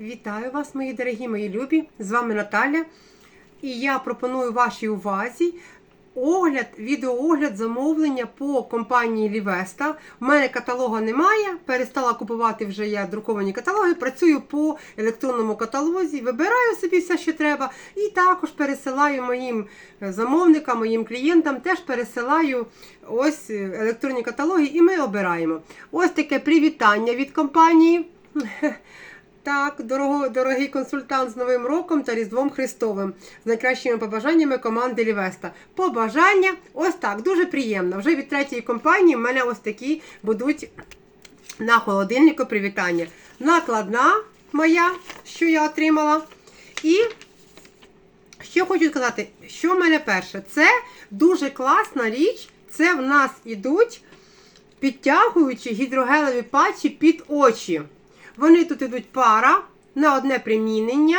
Вітаю вас, мої дорогі, мої любі! З вами Наталя. І я пропоную вашій увазі огляд, відеоогляд замовлення по компанії Лівеста. У мене каталога немає, перестала купувати вже я друковані каталоги. Працюю по електронному каталозі, вибираю собі все, що треба, і також пересилаю моїм замовникам, моїм клієнтам, теж пересилаю ось електронні каталоги, і ми обираємо. Ось таке привітання від компанії. Так, дорого, дорогий консультант з Новим роком та Різдвом Христовим з найкращими побажаннями команди Лівеста. Побажання ось так, дуже приємно. Вже від третьої компанії в мене ось такі будуть на холодильнику привітання. Накладна моя, що я отримала. І що хочу сказати, що в мене перше? Це дуже класна річ. Це в нас ідуть підтягуючі гідрогелеві патчі під очі. Вони тут йдуть пара на одне примінення.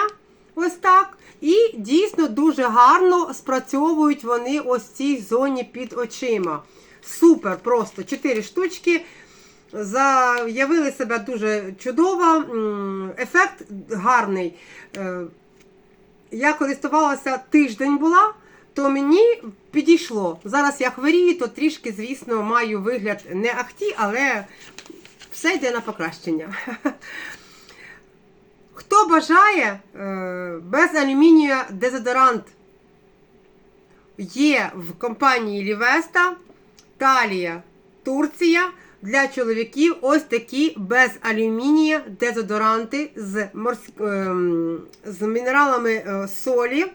Ось так. І дійсно дуже гарно спрацьовують вони ось цій зоні під очима. Супер, просто 4 штучки. Заявили себе дуже чудово. Ефект гарний. Е, Я користувалася тиждень була, то мені підійшло. Зараз я хворію, то трішки, звісно, маю вигляд не ахті, але все йде на покращення. Хто бажає е, без алюмінія дезодорант є в компанії Лівеста, Талія, Турція. Для чоловіків ось такі без алюмінія дезодоранти з морсь... ем, з мінералами е, солі,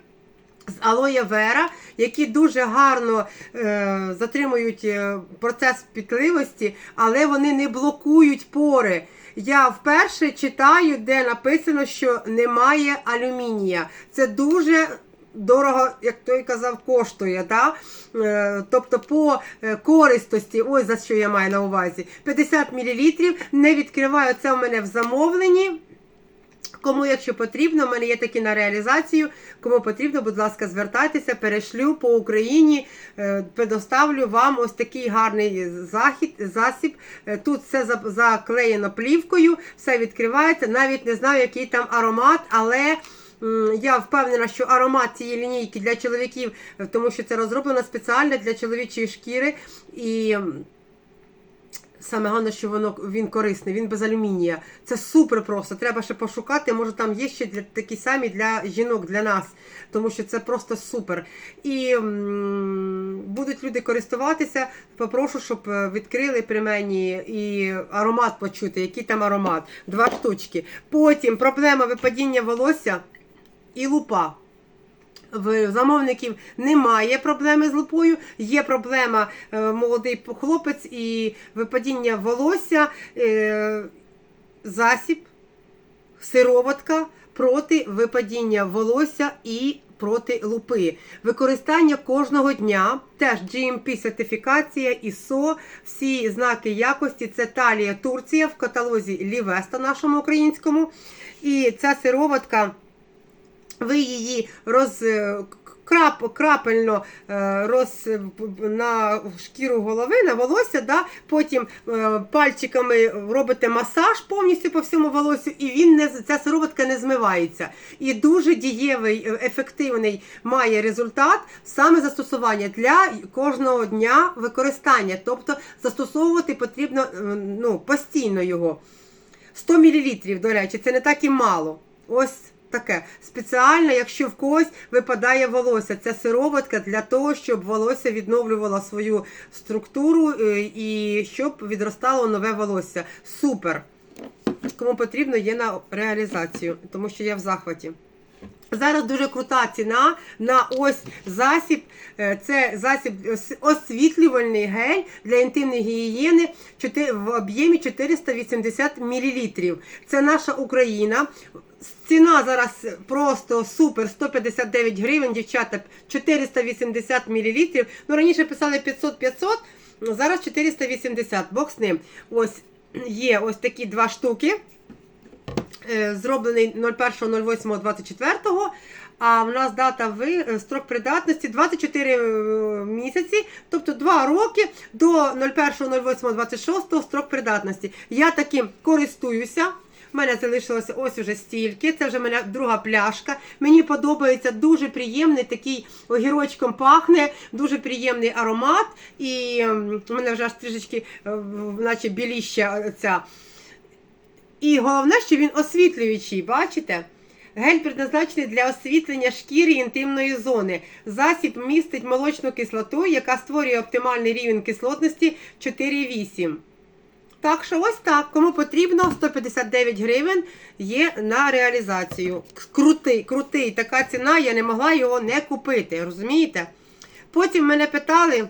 з алоє вера, які дуже гарно е, затримують е, процес пітливості, але вони не блокують пори. Я вперше читаю, де написано, що немає алюмінія. Це дуже дорого, як той казав, коштує. Да? Е, тобто по е, користості, ось за що я маю на увазі. 50 мл. Не відкриваю це в мене в замовленні. Кому, якщо потрібно, в мене є такі на реалізацію. Кому потрібно, будь ласка, звертайтеся, перешлю по Україні, е, предоставлю вам ось такий гарний захід, засіб. Е, Тут все заклеєно плівкою, все відкривається. Навіть не знаю, який там аромат, але. Я впевнена, що аромат цієї лінійки для чоловіків, е, тому що це розроблено спеціально для чоловічої шкіри. І Саме головне, що воно він корисний, він без алюмінія. Це супер просто. Треба ще пошукати. Може там є ще для такі самі для жінок, для нас, тому що це просто супер. І м, будуть люди користуватися. Попрошу, щоб е, відкрили при мені і аромат почути, який там аромат. Два штучки. Потім проблема випадіння волосся і лупа. В замовників немає проблеми з лупою, є проблема е, молодий хлопець і випадіння волосся, е, засіб, сироватка проти випадіння волосся і проти лупи. Використання кожного дня, теж GMP сертифікація, ISO, всі знаки якості. Це Талія Турція в каталозі Лівеста нашому українському. І ця сироватка ви її роз, крап, крапельно е, роз, на шкіру голови, на волосся, да? потім е, пальчиками робите масаж повністю по всьому волосю, і він не, ця сироватка не змивається. І дуже дієвий, е, ефективний має результат саме застосування для кожного дня використання. Тобто застосовувати потрібно е, ну, постійно його. 100 мл, до речі, це не так і мало. Ось таке. Спеціально, якщо в когось випадає волосся. Це сироватка для того, щоб волосся відновлювало свою структуру е, і щоб відростало нове волосся. Супер! Кому потрібно, є на реалізацію, тому що я в захваті. Зараз дуже крута ціна на ось засіб. Е, Це засіб освітлювальний гель для інтимної гігієни в об'ємі 480 мл. Це наша Україна. Ціна зараз просто супер 159 гривень, дівчата, 480 мл. Ну, раніше писали 500-500, ну, зараз 480, Бог з ним. Ось є ось такі два штуки е, зроблений 01.08.24, а в нас дата ви е, строк придатності 24 е, місяці, тобто 2 роки до 01.08.26 строк придатності. Я таким користуюся. У мене залишилося ось уже стільки. Це вже мене друга пляшка. Мені подобається дуже приємний такий огірочком пахне, дуже приємний аромат. І ем, в мене вже аж трішечки, е, наче біліща ця. І головне, що він освітлюючий, бачите? Гель предназначений для освітлення шкіри інтимної зони. Засіб містить молочну кислоту, яка створює оптимальний рівень кислотності 4,8. Так що ось так. Кому потрібно, 159 гривень є на реалізацію. Крутий, крутий. Така ціна, я не могла його не купити. Розумієте? Потім мене питали.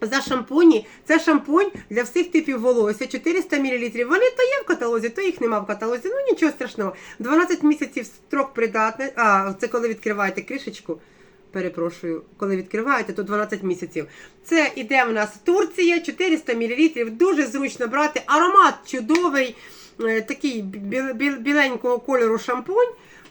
За шампуні. Це шампунь для всіх типів волосся, 400 мл. Вони то є в каталозі, то їх нема в каталозі. Ну нічого страшного. 12 місяців строк придатний. А, це коли відкриваєте кришечку. Перепрошую, коли відкриваєте, то 12 місяців. Це іде в нас Турція, 400 мл. Дуже зручно брати. Аромат чудовий, е, такий біл- біл- біленького кольору шампунь.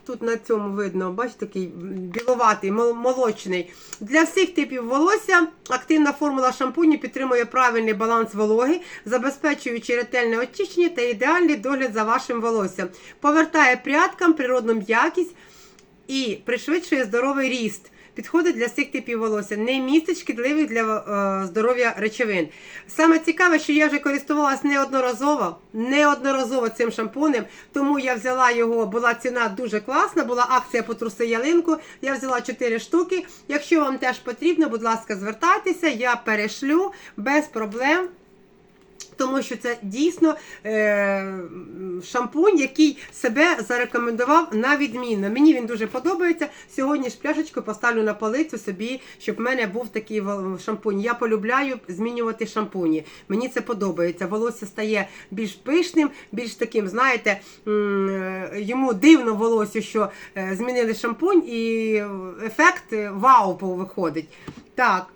Тут на цьому видно, бачите, такий біловатий, мол- молочний. Для всіх типів волосся активна формула шампуню підтримує правильний баланс вологи, забезпечуючи ретельне очищення та ідеальний догляд за вашим волоссям. Повертає прядкам природну м'якість і пришвидшує здоровий ріст. Підходить для всіх типів волосся, не містить шкідливих для е, здоров'я речовин. Саме цікаве, що я вже користувалась неодноразово, неодноразово цим шампунем, тому я взяла його, була ціна дуже класна, була акція по труси ялинку. Я взяла 4 штуки. Якщо вам теж потрібно, будь ласка, звертайтеся, я перешлю без проблем. Тому що це дійсно е, шампунь, який себе зарекомендував на відмінно. Мені він дуже подобається. Сьогодні ж пляшечку поставлю на полицю собі, щоб в мене був такий шампунь. Я полюбляю змінювати шампуні. Мені це подобається. Волосся стає більш пишним, більш таким, знаєте, е, йому дивно волосся, що е, змінили шампунь, і ефект е, вау виходить. Так.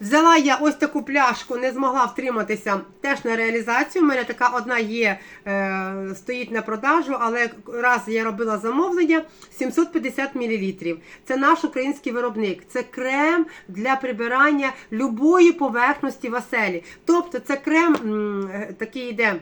Взяла я ось таку пляшку, не змогла втриматися теж на реалізацію. У мене така одна є, е, стоїть на продажу, але раз я робила замовлення 750 мл. Це наш український виробник. Це крем для прибирання любої поверхності в оселі. Тобто це крем е, такий йде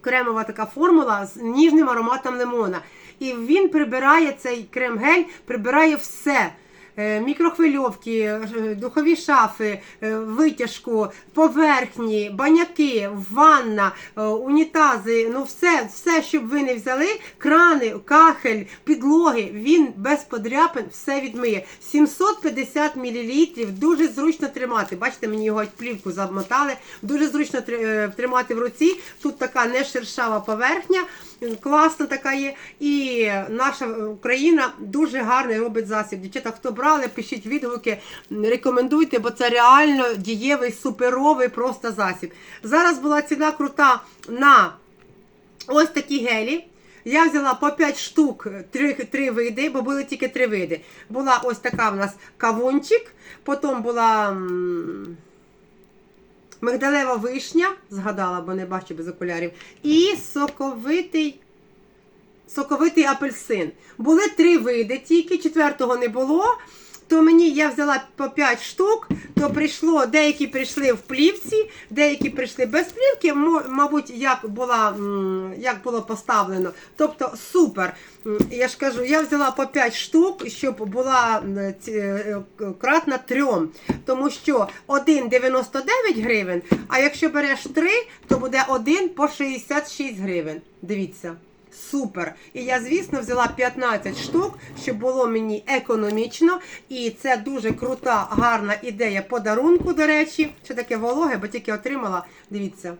кремова така формула з ніжним ароматом лимона. І він прибирає цей крем-гель, прибирає все. Е, Мікрохвильовки, е, духові шафи, е, витяжку, поверхні, баняки, ванна, унітази, ну все, все, щоб ви не взяли, крани, кахель, підлоги, він без подряпин все відмиє. 750 мл, дуже зручно тримати. Бачите, мені його плівку замотали, дуже зручно тримати в руці. Тут така не шершава поверхня. Класна така є. І наша Україна дуже гарний робить засіб. Дівчата, хто брали, пишіть відгуки, рекомендуйте, бо це реально дієвий, суперовий просто засіб. Зараз була ціна крута на ось такі гелі. Я взяла по 5 штук, 3, 3 види, бо були тільки 3 види. Була ось така в нас кавунчик, потім була. Мигдалева вишня, згадала, бо не бачу без окулярів. І соковитий, соковитий апельсин. Були три види, тільки четвертого не було. То мені я взяла по 5 штук, то прийшло, деякі прийшли в плівці, деякі прийшли без плівки, мабуть, як, була, як було поставлено. Тобто супер. Я ж кажу, я взяла по 5 штук, щоб була е, кратна трьом. Тому що один 99 гривень, а якщо береш 3, то буде один по 66 гривень. Дивіться. Супер. І я, звісно, взяла 15 штук, щоб було мені економічно. І це дуже крута, гарна ідея подарунку, до речі. Що таке вологе, бо тільки отримала. Дивіться,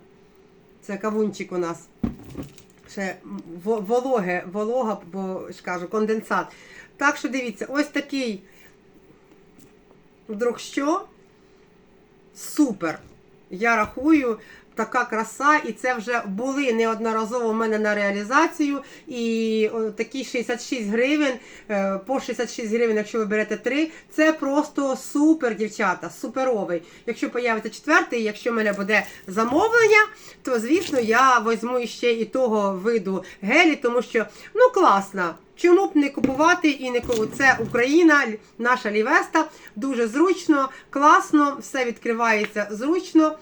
це кавунчик у нас. Ще вологе, волога, бо ж кажу, конденсат. Так що дивіться, ось такий вдруг що? Супер. Я рахую, така краса, і це вже були неодноразово в мене на реалізацію. І такі 66 гривень, е, по 66 гривень, якщо ви берете три, це просто супер, дівчата, суперовий. Якщо появиться четвертий, якщо в мене буде замовлення, то звісно я візьму ще і того виду гелі, тому що ну класно. Чому б не купувати і не Це Україна, наша Лівеста. Дуже зручно, класно, все відкривається зручно.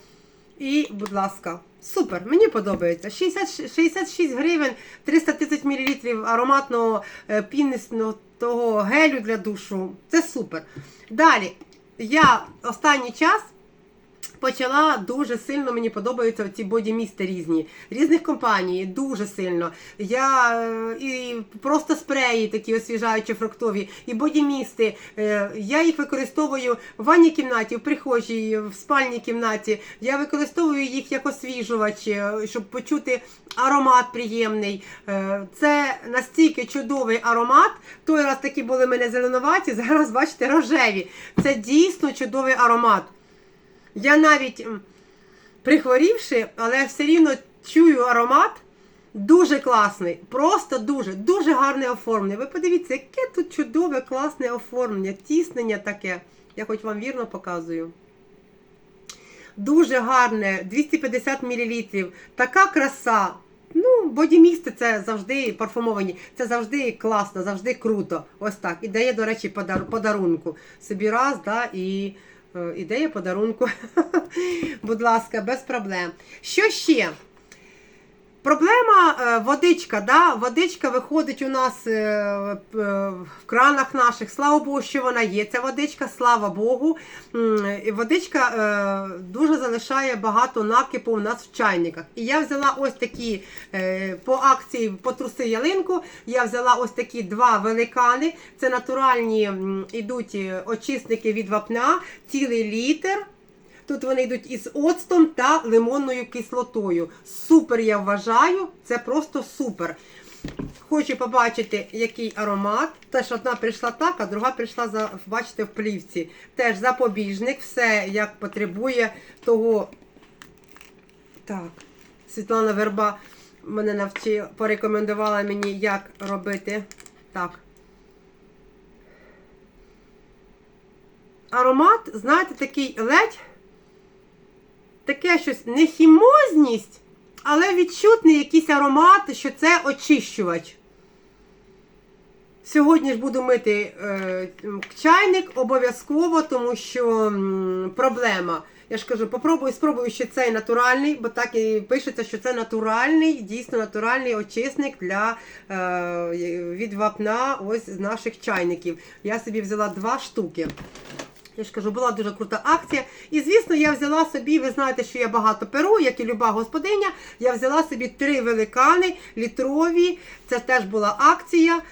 І, будь ласка, Супер, мені подобається. 60, 66 гривень, 330 мл ароматного е, пінисного того гелю для душу. Це супер. Далі, я останній час почала дуже сильно мені подобаються ці бодімісти різні, різних компаній, дуже сильно. Я е, і просто спреї такі освіжаючі фруктові, і бодімісти. Е, Я їх використовую в ванній кімнаті, в прихожій, в спальній кімнаті. Я використовую їх як освіжувач, е, щоб почути аромат приємний. Це настільки чудовий аромат. Той раз такі були мене зеленуваті, зараз бачите рожеві. Це дійсно чудовий аромат. Я навіть прихворівши, але все рівно чую аромат. Дуже класний, просто дуже, дуже гарне оформлення. Ви подивіться, яке тут чудове, класне оформлення, тіснення таке. Я хоч вам вірно показую. Дуже гарне, 250 мл. Така краса. Ну, бодімісти це завжди парфумовані. Це завжди класно, завжди круто. Ось так. Ідея, до речі, подар- подарунку. Собі раз, да, і ідея подарунку. Будь ласка, без проблем. Що ще? Проблема е, водичка, да? водичка виходить у нас е, е, в кранах наших. Слава Богу, що вона є. Ця водичка, слава Богу. Водичка дуже залишає багато накипу у нас в чайниках. І я взяла ось такі по акції по труси ялинку. Я взяла ось такі два великани. Це натуральні ідуть очисники від вапна, цілий літр. Тут вони йдуть із оцтом та лимонною кислотою. Супер, я вважаю, це просто супер. Хочу побачити, який аромат. Теж одна прийшла так, а друга прийшла за, бачите, в плівці. Теж запобіжник, все як потребує того. Так, Світлана Верба мене навчила, порекомендувала мені, як робити. Так. Аромат, знаєте, такий ледь таке щось не хімозність, але відчутний якийсь аромат, що це очищувач. Сьогодні ж буду мити е, чайник обов'язково, тому що м, проблема. Я ж кажу, попробую, спробую ще цей натуральний, бо так і пишеться, що це натуральний, дійсно натуральний очисник для е, від вапна ось з наших чайників. Я собі взяла два штуки. Я ж кажу, була дуже крута акція. І звісно, я взяла собі, ви знаєте, що я багато перу, як і люба господиня. Я взяла собі три великани літрові. Це теж була акція.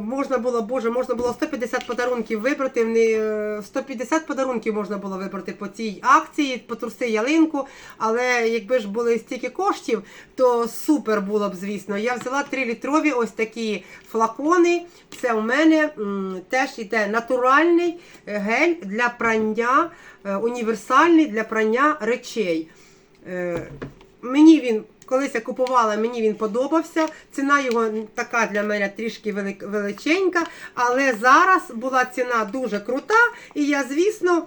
Можна було, боже, можна було 150 подарунків вибрати. Не, е, 150 подарунків можна було вибрати по цій акції, по труси ялинку. Але якби ж були стільки коштів, то супер було б, звісно. Я взяла 3 літрові ось такі флакони. Це у мене м, теж іде натуральний е, гель для прання, е, універсальний для прання речей. Е, Мені він, колись я купувала, мені він подобався. Ціна його така для мене трішки величенька, але зараз була ціна дуже крута, і я, звісно.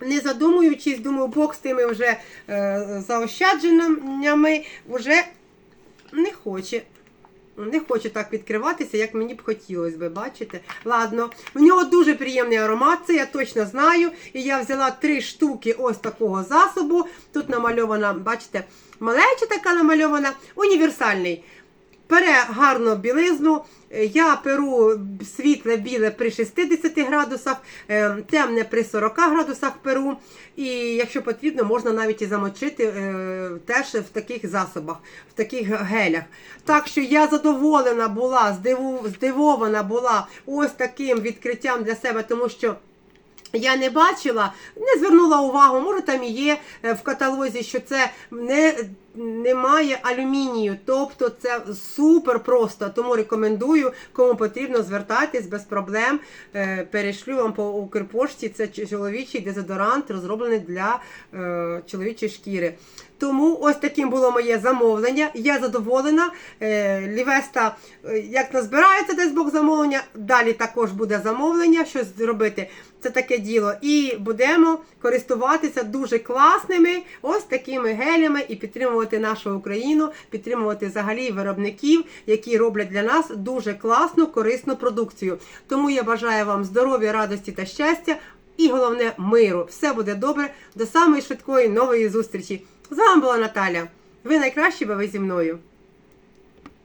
Не задумуючись, думаю, Бог з тими вже е, заощадженнями вже не хоче. Не хочу так відкриватися, як мені б хотілося би, бачите? Ладно, в нього дуже приємний аромат, це я точно знаю. І я взяла три штуки ось такого засобу. Тут намальована, бачите, малеча така намальована, універсальний. Пере гарно білизну. Е, Я перу світле біле при 60 градусах, е, темне при 40 градусах перу. І якщо потрібно, можна навіть і замочити е, теж в таких засобах, в таких гелях. Так що я задоволена була, здивована була ось таким відкриттям для себе, тому що. Я не бачила, не звернула увагу, може там і є в каталозі, що це не, немає алюмінію. Тобто це супер просто. Тому рекомендую, кому потрібно звертайтесь без проблем. Е, Перешлю вам по Укрпошті. Це чоловічий дезодорант, розроблений для е, чоловічої шкіри. Тому ось таким було моє замовлення. Я задоволена. Е, Лівеста, як назбирається десь Бог замовлення, далі також буде замовлення, щось зробити. Це таке діло. І будемо користуватися дуже класними ось такими гелями і підтримувати нашу Україну, підтримувати взагалі виробників, які роблять для нас дуже класну, корисну продукцію. Тому я бажаю вам здоров'я, радості та щастя. І головне миру. Все буде добре. До самої швидкої нової зустрічі. З вами була Наталя. Ви найкращі, бо ви зі мною.